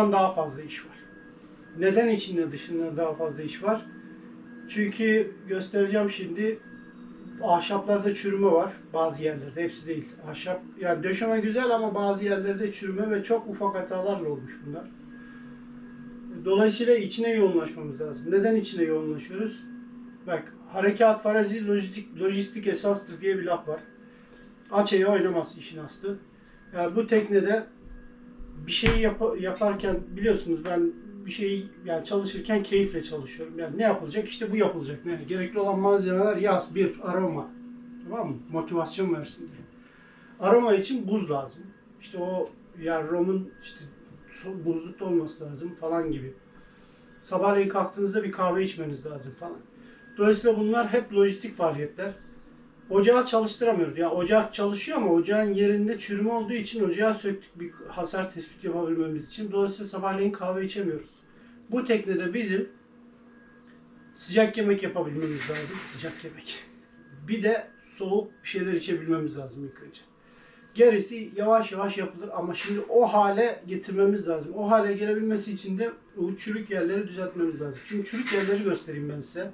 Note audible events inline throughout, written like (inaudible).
dışından daha fazla iş var. Neden içinde dışından daha fazla iş var? Çünkü göstereceğim şimdi ahşaplarda çürüme var bazı yerlerde hepsi değil. Ahşap yani döşeme güzel ama bazı yerlerde çürüme ve çok ufak hatalarla olmuş bunlar. Dolayısıyla içine yoğunlaşmamız lazım. Neden içine yoğunlaşıyoruz? Bak harekat farazi lojistik, lojistik esastır diye bir laf var. Açıya oynamaz işin aslı. Yani bu teknede bir şeyi yap- yaparken biliyorsunuz ben bir şeyi yani çalışırken keyifle çalışıyorum. Yani ne yapılacak? İşte bu yapılacak. Ne? Gerekli olan malzemeler yaz, bir, aroma. Tamam mı? Motivasyon versin diye. Aroma için buz lazım. İşte o yani romun işte buzlukta olması lazım falan gibi. Sabahleyin kalktığınızda bir kahve içmeniz lazım falan. Dolayısıyla bunlar hep lojistik faaliyetler. Ocağı çalıştıramıyoruz. Ya ocak çalışıyor ama ocağın yerinde çürüme olduğu için ocağı söktük bir hasar tespit yapabilmemiz için. Dolayısıyla sabahleyin kahve içemiyoruz. Bu teknede bizim sıcak yemek yapabilmemiz lazım. Sıcak yemek. Bir de soğuk bir şeyler içebilmemiz lazım ilk önce. Gerisi yavaş yavaş yapılır ama şimdi o hale getirmemiz lazım. O hale gelebilmesi için de o çürük yerleri düzeltmemiz lazım. Şimdi çürük yerleri göstereyim ben size.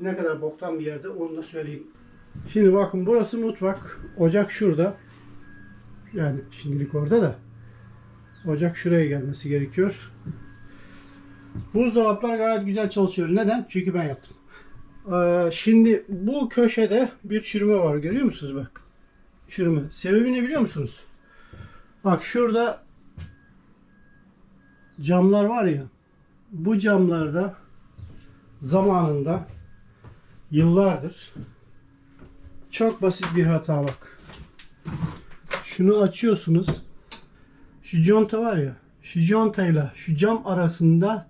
Ne kadar boktan bir yerde onu da söyleyeyim. Şimdi bakın burası mutfak. Ocak şurada. Yani şimdilik orada da. Ocak şuraya gelmesi gerekiyor. Buzdolaplar gayet güzel çalışıyor. Neden? Çünkü ben yaptım. Ee, şimdi bu köşede bir çürüme var. Görüyor musunuz bak? Çürüme. Sebebi ne biliyor musunuz? Bak şurada camlar var ya. Bu camlarda zamanında yıllardır çok basit bir hata bak. Şunu açıyorsunuz. Şu conta var ya. Şu contayla şu cam arasında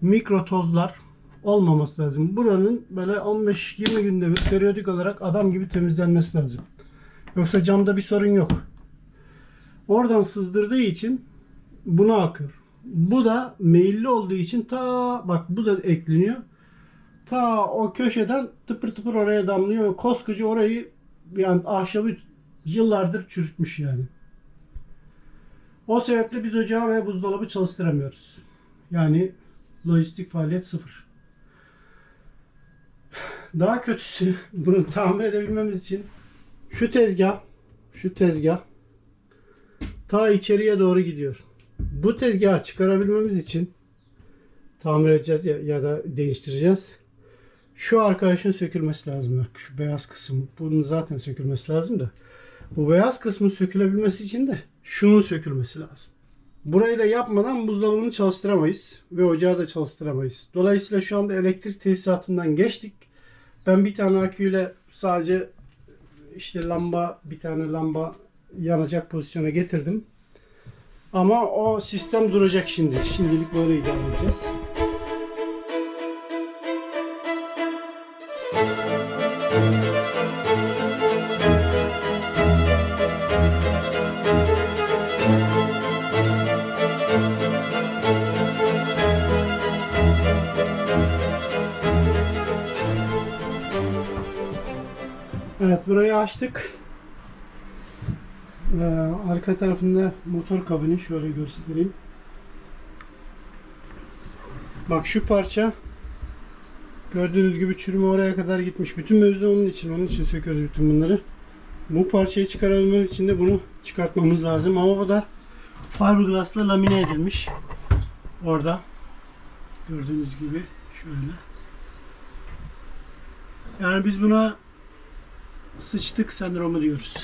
mikro tozlar olmaması lazım. Buranın böyle 15-20 günde bir periyodik olarak adam gibi temizlenmesi lazım. Yoksa camda bir sorun yok. Oradan sızdırdığı için buna akıyor. Bu da meyilli olduğu için ta bak bu da ekleniyor. Ta o köşeden tıpır tıpır oraya damlıyor. Koskoca orayı yani ahşabı yıllardır çürütmüş yani. O sebeple biz ocağı ve buzdolabı çalıştıramıyoruz. Yani lojistik faaliyet sıfır. Daha kötüsü (laughs) bunu tamir edebilmemiz için şu tezgah şu tezgah ta içeriye doğru gidiyor. Bu tezgahı çıkarabilmemiz için tamir edeceğiz ya, ya da değiştireceğiz. Şu arkadaşın sökülmesi lazım. Bak şu beyaz kısım. Bunun zaten sökülmesi lazım da. Bu beyaz kısmın sökülebilmesi için de şunun sökülmesi lazım. Burayı da yapmadan buzdolabını çalıştıramayız ve ocağı da çalıştıramayız. Dolayısıyla şu anda elektrik tesisatından geçtik. Ben bir tane aküyle sadece işte lamba bir tane lamba yanacak pozisyona getirdim. Ama o sistem duracak şimdi. Şimdilik böyle idare edeceğiz. Burayı açtık. Ee, arka tarafında motor kabini şöyle göstereyim. Bak şu parça gördüğünüz gibi çürüme oraya kadar gitmiş. Bütün mevzu onun için. Onun için söküyoruz bütün bunları. Bu parçayı çıkarabilmem için de bunu çıkartmamız lazım. Ama bu da fiberglass'la lamine edilmiş. Orada. Gördüğünüz gibi şöyle. Yani biz buna sıçtık sendromu diyoruz.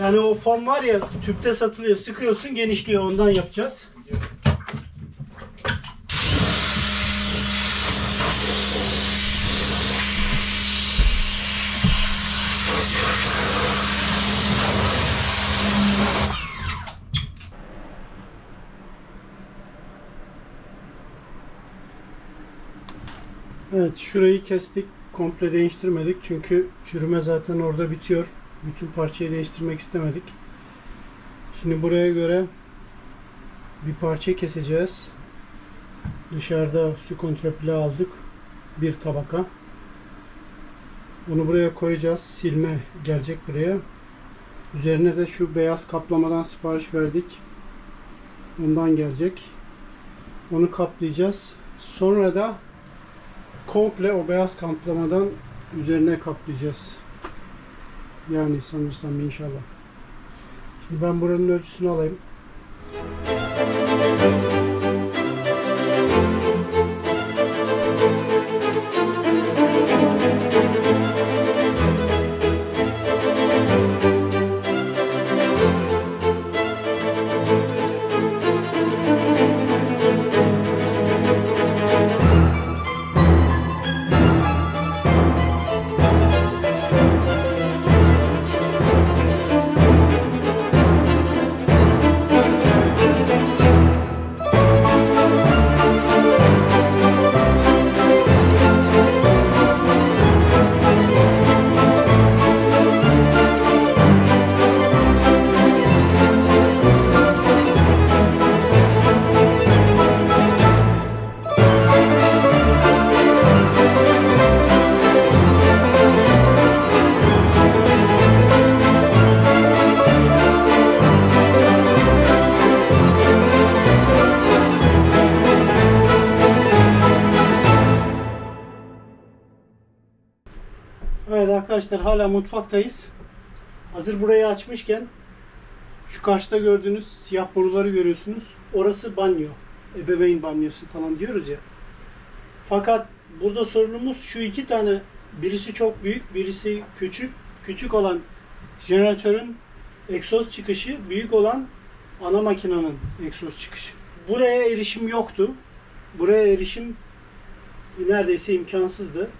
Yani o fon var ya tüpte satılıyor. Sıkıyorsun genişliyor ondan yapacağız. Evet şurayı kestik. Komple değiştirmedik. Çünkü çürüme zaten orada bitiyor. Bütün parçayı değiştirmek istemedik. Şimdi buraya göre bir parça keseceğiz. Dışarıda su kontrapile aldık. Bir tabaka. Bunu buraya koyacağız. Silme gelecek buraya. Üzerine de şu beyaz kaplamadan sipariş verdik. Ondan gelecek. Onu kaplayacağız. Sonra da komple o beyaz kaplamadan üzerine kaplayacağız. Yani sanırsam inşallah. Şimdi ben buranın ölçüsünü alayım. Arkadaşlar hala mutfaktayız. Hazır burayı açmışken şu karşıda gördüğünüz siyah boruları görüyorsunuz. Orası banyo. Ebeveyn banyosu falan diyoruz ya. Fakat burada sorunumuz şu iki tane. Birisi çok büyük, birisi küçük. Küçük olan jeneratörün egzoz çıkışı, büyük olan ana makinenin egzoz çıkışı. Buraya erişim yoktu. Buraya erişim neredeyse imkansızdı.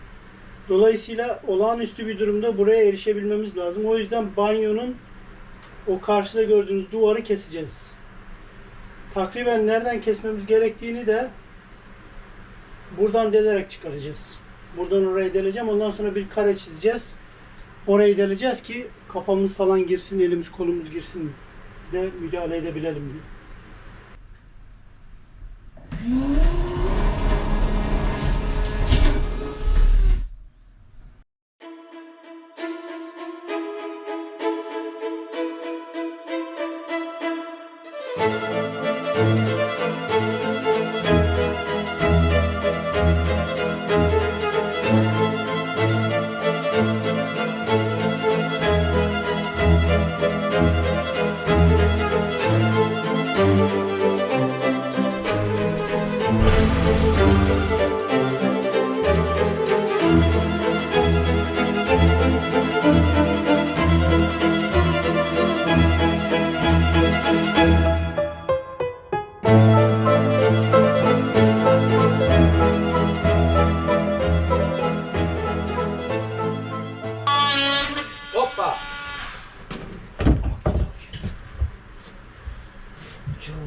Dolayısıyla olağanüstü bir durumda buraya erişebilmemiz lazım. O yüzden banyonun o karşıda gördüğünüz duvarı keseceğiz. Takriben nereden kesmemiz gerektiğini de buradan delerek çıkaracağız. Buradan oraya deleceğim. Ondan sonra bir kare çizeceğiz. Orayı deleceğiz ki kafamız falan girsin, elimiz kolumuz girsin de müdahale edebilelim diye.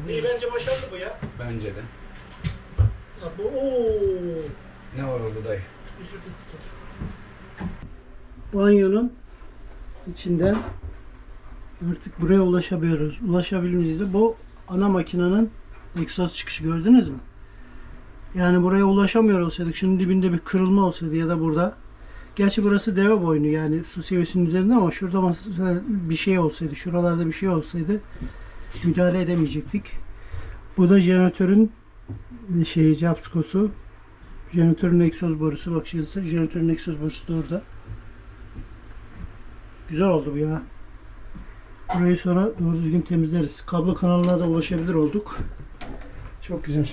İyi bence başarılı bu ya. Bence de. Bak bu ooo. Ne var orada dayı? banyonun içinden artık buraya ulaşabiliyoruz. Ulaşabildiğimizde bu ana makinenin egzoz çıkışı gördünüz mü? Yani buraya ulaşamıyor olsaydık, şunun dibinde bir kırılma olsaydı ya da burada. Gerçi burası deve boynu yani su seviyesinin üzerinde ama şurada mesela bir şey olsaydı, şuralarda bir şey olsaydı müdahale edemeyecektik. Bu da jeneratörün şeyi, capskosu. Jeneratörün egzoz borusu. Bak şimdi jeneratörün egzoz borusu da orada. Güzel oldu bu ya. Burayı sonra doğru düzgün temizleriz. Kablo kanalına da ulaşabilir olduk. Çok güzel.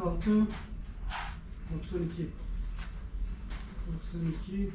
Kırk altı, doksan iki, doksan iki,